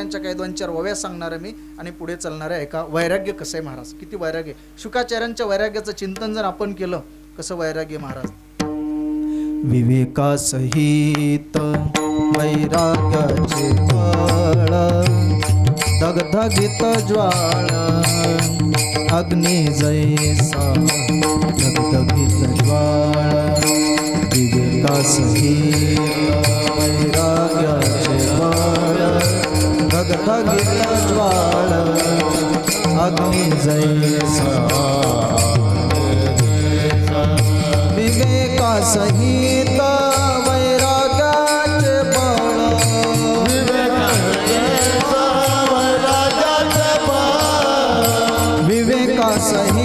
शुकाचार्यांच्या काही दोन चार वव्या सांगणार आहे मी आणि पुढे चालणार आहे एका वैराग्य कसं आहे महाराज? किती वैराग्य? शुकाचार्यांच्या वैराग्याचं चिंतन जर आपण केलं कसं वैराग्य महाराज? विवेकासहित वैराग्याचे फळ दगधगित ज्वाळ अग्नि जैसा अग्नि जैसा विवेकासहित वैराग्याचे बळ विवेकासहित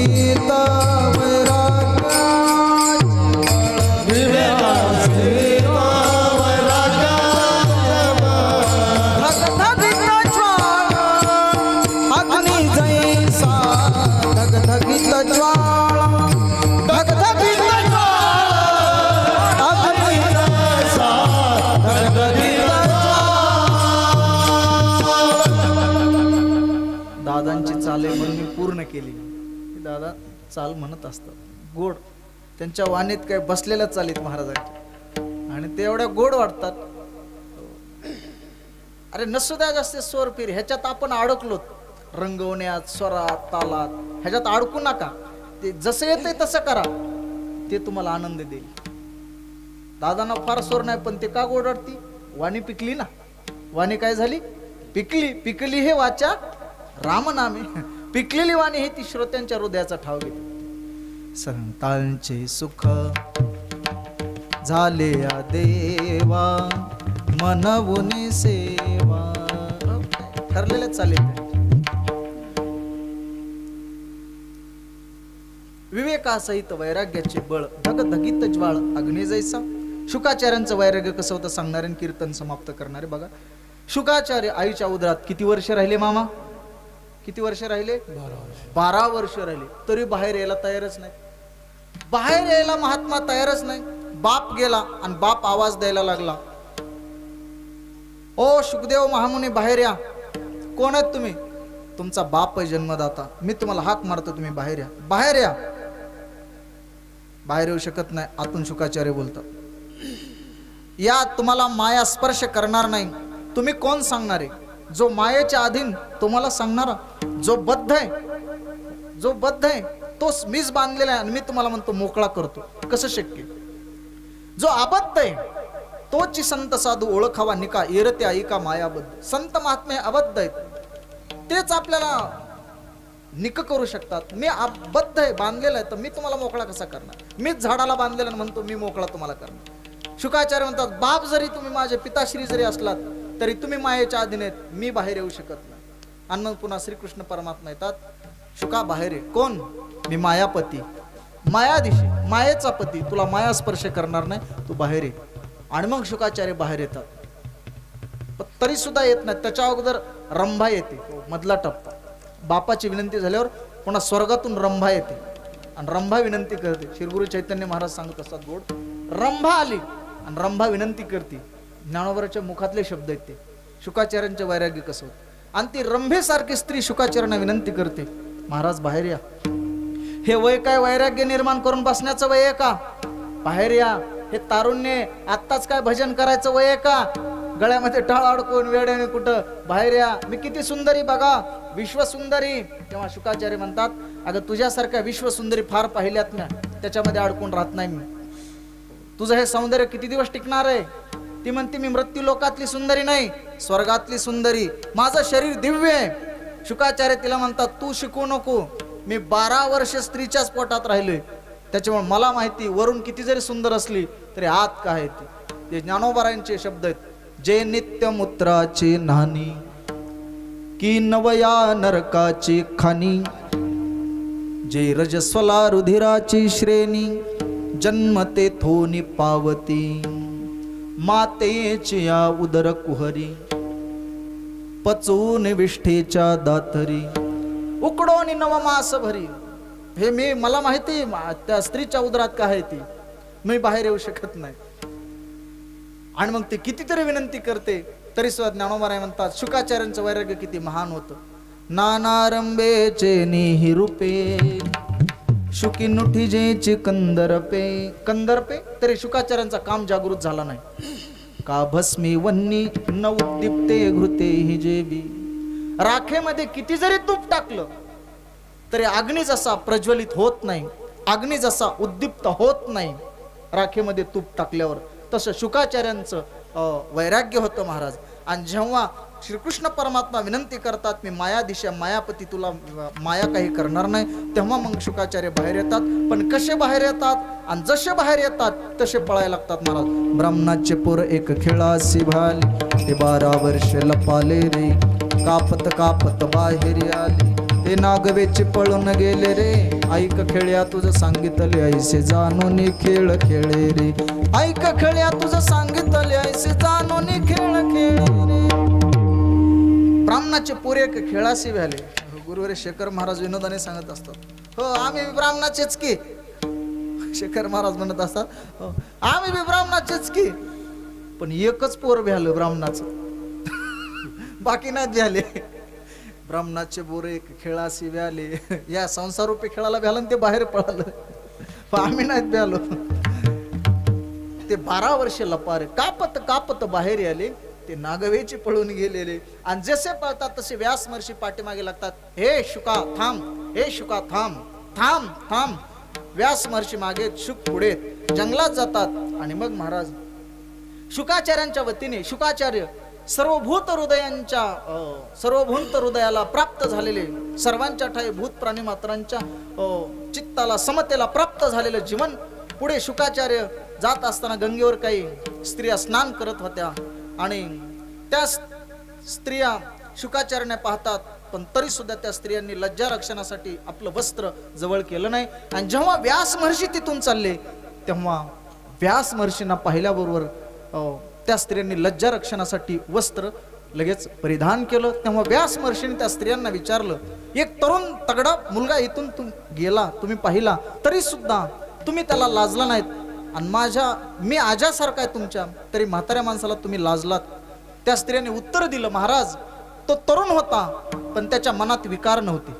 दादांची चाले म्हणून मी पूर्ण केली. दादा चाल म्हणत असतात. गोड. त्यांच्या वाणीत काय बसलेल्या चालीत महाराजांच्या आणि ते एवढ्या गोड वाटतात. अरे नसू द्या जास्त स्वर फिर ह्याच्यात आपण अडकलो रंगवण्यात स्वरात तालात ह्याच्यात अडकू नका. ते जसं येते तसं करा. ते तुम्हाला आनंद देईल. दादांना फार स्वर नाही पण ते का गोड वाणी पिकली ना. वाणी काय झाली? पिकली. पिकली हे वाचा रामनामे. पिकलेली वाणी हे ती श्रोत्यांच्या हृदयाचा ठाव घेते. संतांचे सुख झाले या देवा. मनवून सेवा. ठरलेलेच चालेल. विवेकासहित वैराग्याचे बळ धगधगित ज्वाळ अग्नी जैसा. शुकाचार्यांचं वैराग्य कसं होतं सांगणारे कीर्तन समाप्त करणारे बघा. शुकाचार्य आईच्या उदरात किती वर्ष राहिले मामा? किती वर्ष राहिले? बारा वर्ष. राहिले. तरी बाहेर यायला तयारच नाही. बाहेर यायला महात्मा तयारच नाही. बाप गेला आणि बाप आवाज द्यायला लागला. ओ सुखदेव महामुनी बाहेर या. कोण आहेत तुम्ही? तुमचा बाप आहे जन्मदाता. मी तुम्हाला हाक मारतो तुम्ही बाहेर या. बाहेर या. बाहेर येऊ शकत नाही आतून शुकाचार्य बोलतात. या तुम्हाला माया स्पर्श करणार नाही. तुम्ही कोण सांगणारे जो मायेच्या अधीन तुम्हाला सांगणारा जो बद्ध आहे जो बद्ध आहे तोच मीच बांधलेला आहे आणि मी तुम्हाला म्हणतो मोकळा करतो. कसं शक्य? जो अबद्ध आहे तोची संत साधू ओळखावा निका येरते ऐका मायाबद्ध. संत महात्मे अबद्ध आहेत. तेच आपल्याला निक करू शकतात. मी आबद्ध आहे बांधलेला आहे तर मी तुम्हाला मोकळा कसा करणार? मीच झाडाला बांधलेला म्हणतो मी मोकळा तुम्हाला करणार. शुकाचार्य म्हणतात बाप जरी तुम्ही माझे पिताश्री जरी असलात तरी तुम्ही मायेच्या अधीन आहेत. मी बाहेर येऊ शकत नाही. आणि मग पुन्हा श्रीकृष्ण परमात्मा येतात. शुका बाहेर आहे कोण? मी मायापती. मायादिशी मायेचा पती. तुला माया स्पर्श करणार नाही. तू बाहेर ये. आणि मग शुकाचार्य बाहेर येतात. तरी सुद्धा येत नाही त्याच्या अगोदर रंभा येते. हो, मधला टप्पा. बापाची विनंती झाल्यावर पुन्हा स्वर्गातून रंभा येते. आणि रंभा विनंती करते. श्रीगुरु चैतन्य महाराज सांगत असतात गोड रंभा आली. आणि रंभा विनंती करते. ज्ञानोबराच्या मुखातले शब्द आहेत ते. शुकाचार्यांचे वैराग्य कसं होत? आणि ती रंभेसारखी स्त्री शुकाचार्यांना विनंती करते महाराज बाहेर या. हे वय काय वैराग्य निर्माण करून बसण्याचं वय आहे का? बाहेर या. हे तारुण्य आत्ताच काय भजन करायचं वय आहे का? गळ्यामध्ये टाळ अडकून वेड्याने कुठं बाहेर या. मी किती सुंदरी बघा. विश्वसुंदरी. तेव्हा शुकाचार्य म्हणतात अगं तुझ्यासारख्या विश्वसुंदरी फार पाहिल्यात ना त्याच्यामध्ये अडकून राहत नाही मी. तुझं हे सौंदर्य किती दिवस टिकणार आहे? ती म्हणते मी मृत्यू लोकातली सुंदरी नाही स्वर्गातली सुंदरी. माझं शरीर दिव्य आहे. शुकाचार्य तिला म्हणतात तू शिकू नको. मी बारा वर्ष स्त्रीच्याच पोटात राहिले. त्याच्यामुळे मला माहिती वरून किती जरी सुंदर असली तरी आत काय आहे ते? ज्ञानोबारायांचे शब्द आहेत. जे नित्य मूत्राची नानी की नवया नरकाची खानी जे रजस्वला रुधिराची श्रेणी जन्म ते थोनी पावती मातेची या उदर कुहरी पचून विष्ठेच्या दातरी उकडोनी नवमास भरी. हे मी मला माहिती मा- त्या स्त्रीच्या उदरात काय आहे ती? मी बाहेर येऊ शकत नाही. आणि मग ते कितीतरी विनंती करते तरी सुद्धा ज्ञानोबाराय म्हणतात शुकाचार्यांचं वैराग्य किती महान होतं. नानारंबेचे निही रूपे शुकी नुठी जेची कंदरपे. कंदरपे? तरी शुकाचार्यांचा काम जागृत झाला नाही. का भस्मी वन्नी न उद्दीप्ते घृते हि जेबी. राखेमध्ये किती जरी तूप टाकलं तरी अग्नी जसा प्रज्वलित होत नाही अग्नी जसा उद्दीप्त होत नाही राखेमध्ये तूप टाकल्यावर तसं शुकाचार्यांचं वैराग्य होतं महाराज. आणि जेव्हा श्रीकृष्ण परमात्मा विनंती करतात मी माया दिशा मायापती तुला माया काही करणार नाही तेव्हा मग शुकाचार्य बाहेर येतात. पण कसे बाहेर येतात? आणि जसे बाहेर येतात तसे पळायला लागतात महाराज. ब्राह्मणाचे पोर एक खेळासी भाली ते बारा वर्ष लपाले रे. कापत कापत बाहेर आले ते नागवेचे पळून गेले रे. ऐक खेळ्या तुझं सांगितले ऐसे जाणून खेळ खेळे रे. ऐक खेळ्या तुझं सांगितले ऐसे जाणून खेळ खेळ ब्राह्मणाचे पोरे एक खेळाशी व्हाले गुरुवारी शेखर महाराज विनोदाने सांगत असतात. हो आम्ही ब्राह्मणाचेच की. शेखर महाराज म्हणत असतात हो आम्ही बी ब्राह्मणाचेच की. पण एकच पोर भ्याल ब्राह्मणाचं. बाकी नाही भ्याले. ब्राह्मणाचे बोरे एक खेळाशी व्याले या संसारूपी खेळाला भ्याल आणि ते बाहेर पळालं. पण आम्ही नाहीत भ्यालो. ते बारा वर्ष लपार कापत कापत बाहेर आले ते नागवेचे पळून गेलेले. आणि जसे पळतात तसे व्यास महर्षी पाठीमागे लागतात. हे शुका थांब हे शुका थांब थांब थांब. व्यास महर्षी मागे शुक पुढे जंगलात जातात. आणि मग महाराज शुकाचार्यांच्या वतीने शुकाचार्य सर्वभूत हृदयांच्या सर्वभूत हृदयाला प्राप्त झालेले सर्वांच्या ठाई भूत प्राणी मात्रांच्या चित्ताला समतेला प्राप्त झालेलं जीवन पुढे शुकाचार्य जात असताना गंगेवर काही स्त्रिया स्नान करत होत्या आणि त्या स्त्रिया शुकाचार्याने पाहतात पण तरी सुद्धा त्या स्त्रियांनी लज्जा रक्षणासाठी आपलं वस्त्र जवळ केलं नाही. आणि जेव्हा व्यास महर्षी तिथून चालले तेव्हा व्यास महर्षींना पाहिल्याबरोबर अं, त्या स्त्रियांनी लज्जा रक्षणासाठी वस्त्र लगेच परिधान केलं. तेव्हा व्यास महर्षीने त्या स्त्रियांना विचारलं एक तरुण तगडा मुलगा इथून तुम गेला तुम्ही पाहिला तरी सुद्धा तुम्ही त्याला लाजला नाहीत. आणि माझ्या मी आजासारखा आहे तुमच्या तरी म्हाताऱ्या माणसाला तुम्ही लाजलात. त्या स्त्रियांनी उत्तर दिलं महाराज तो तरुण होता पण त्याच्या मनात विकार नव्हते.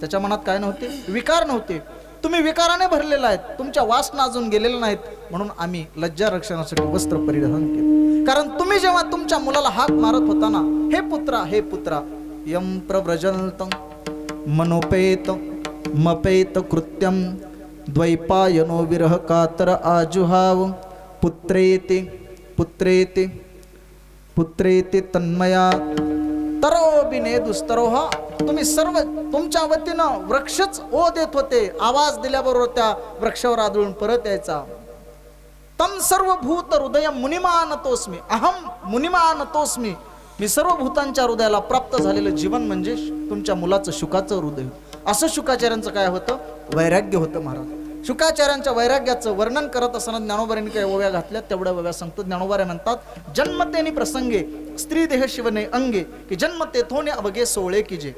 त्याच्या मनात काय नव्हते? विकार नव्हते. तुम्ही विकाराने भरलेला आहेत तुमच्या वासना अजून गेलेल्या नाहीत म्हणून आम्ही लज्जा रक्षणासाठी वस्त्र परिधान केलं. कारण तुम्ही जेव्हा तुमच्या मुलाला हाक मारत होता ना हे पुत्रा हे पुत्रा यम प्रव्रजंत मनोपेत मपेत कृत्यम द्वैपायनो विरह कातर आजुहाव। पुत्रेते पुत्रेते पुत्रेते तन्मया। तरोबिने दुस्तरोह। तुम्ही सर्व तुमच्या वतीनं वृक्षच ओ देत होते. आवाज दिल्याबरोबर त्या वृक्षावर आदळून परत यायचा. तम सर्व भूत हृदय मुनिमानतोस्मी अहम मुनिमानतोस्मी मी सर्व भूतांच्या हृदयाला प्राप्त झालेलं जीवन म्हणजे तुमच्या मुलाचं शुकाचं हृदय. असं शुकाचार्यांचं काय होतं? वैराग्य होतं महाराज. शुकाचार्यांच्या वैराग्याचं वर्णन करत असताना ज्ञानोबाऱ्यांनी काही ओव्या घातल्या तेवढ्या ओव्या सांगतो ज्ञानोबाऱ्या म्हणतात जन्मतेनी प्रसंगे स्त्री देह शिवने अंगे की जन्मते थोने अवघे सोळे की जे.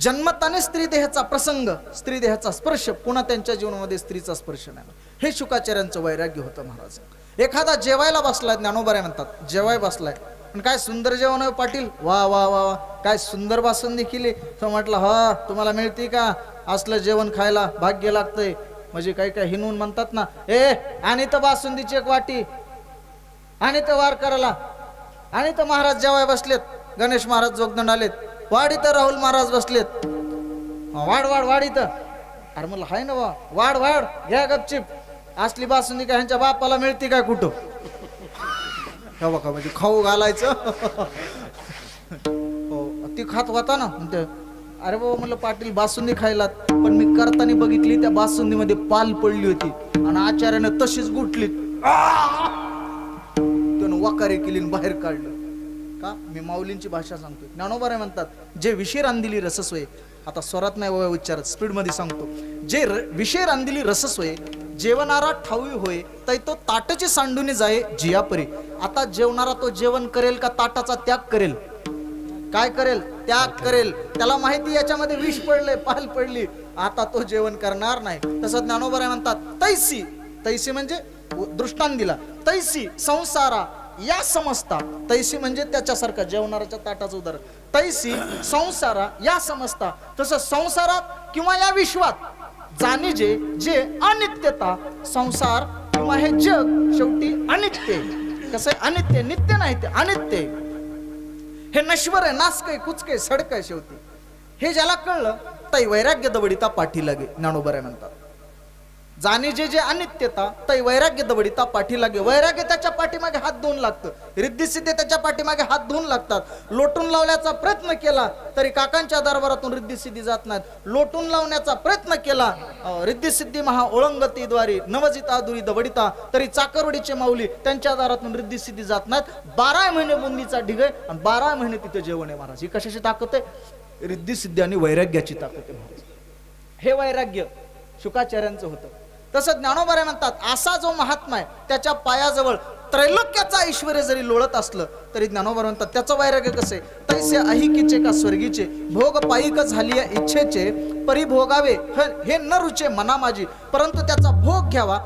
जन्मताने स्त्री देहाचा प्रसंग स्त्री देहाचा स्पर्श पुन्हा त्यांच्या जीवनामध्ये स्त्रीचा स्पर्श नाही. हे शुकाचार्यांचं वैराग्य होतं महाराज. एखादा जेवायला बसलाय ज्ञानोबारे म्हणतात जेवाय बसलाय. पण काय सुंदर जेवण आहे पाटील? वा वा वा वा. काय सुंदर बासुंदी केली तो म्हटलं हा तुम्हाला मिळते का? असलं जेवण खायला भाग्य लागतंय. म्हणजे काही काही हिनवून म्हणतात ना ए आणि तर बासुंदीची एक वाटी आणि तर वार करायला आणि तर महाराज जेवाय बसलेत. गणेश महाराज जोगदंड आलेत. वाढी तर राहुल महाराज बसलेत. वाढ वाढ वाढ इथं. अरे मला हाय ना वा वाढ वाढ घ्या गपचिप. असली बासुंदी का ह्यांच्या बापाला मिळते काय कुठं? हे बघा म्हणजे खाऊ घालायचं. हो ती खात होता ना म्हणते अरे बाबा म्हणलं पाटील बासुंदी खायला पण मी करताना बघितली त्या बासुंदीमध्ये पाल पडली होती. आणि आचार्यानं तशीच गुटली त्यानं वाकारे केली बाहेर काढलं. का? मी माऊलींची भाषा सांगतो ज्ञानोबारे म्हणतात जे विषय रांदिली रसस्वय आता स्वरात नाही वय उच्चारत स्पीडमध्ये सांगतो. जे विषय रांदिली रसस्वय जेवणारा ठाऊ होय तै तो ताटाची सांडूनी जाय जियापरी. आता जेवणारा तो जेवण करेल का ताटाचा त्याग करेल? काय करेल? त्याग करेल. त्याला माहिती याच्यामध्ये विष पडले पाल पडली. आता तो जेवण करणार नाही. तसं ज्ञानोबराय म्हणतात तैसी. तैसी म्हणजे दृष्टांत दिला तैसी संसारा या समजता तैसी म्हणजे त्याच्यासारखा जेवणाऱ्याच्या ताटाचं उदाहरण. तैसी संसारा या समजता तसं संसारात किंवा या विश्वात जाणीजे जे अनित्यता संसार किंवा हे जग शेवटी अनित्य आहे. कसं अनित्य नित्य नाही ते अनित्य हे नश्वर आहे नासकय कुचकय सडकय शेवटी. हे ज्याला कळलं ताई वैराग्य दवडिता पाठी लागे ज्ञानोबऱ्या म्हणतात. जाणे जे जे अनित्यता तै वैराग्य दबडीता पाठी लागे वैराग्य त्याच्या पाठीमागे हात धुवून लागतं. रिद्धिसिद्धी त्याच्या पाठीमागे हात धुवून लागतात. लोटून लावण्याचा प्रयत्न केला तरी काकांच्या दरबारातून रिद्धिसिद्धी जात नाहीत. लोटून लावण्याचा प्रयत्न केला रिद्धी रिद्धिसिद्धी महा ओळंगतीद्वारे नवजिता दुरी दवडिता तरी चाकरवडीचे माऊली त्यांच्या दारातून रिद्धिसिद्धी जात नाहीत. बारा महिने बुंदीचा ढिग आणि बारा महिने तिथे जेवण आहे महाराज. ही कशाची ताकद आहे? रिद्धिसिद्धी आणि वैराग्याची ताकद आहे महाराज. हे वैराग्य शुकाचार्यांचं होतं. तसं ज्ञानोबारे म्हणतात असा जो महात्मा आहे त्याच्या पायाजवळ त्रैलोक्याचा ऐश्वर जरी लोळत असलं तरी ज्ञानोबार म्हणतात त्याचं वैराग्य कसे तैसे अहिकीचे का स्वर्गीचे? भोग पायिक झाली या इच्छेचे परिभोगावे हे न रुचे मना माझी परंतु त्याचा भोग घ्यावा.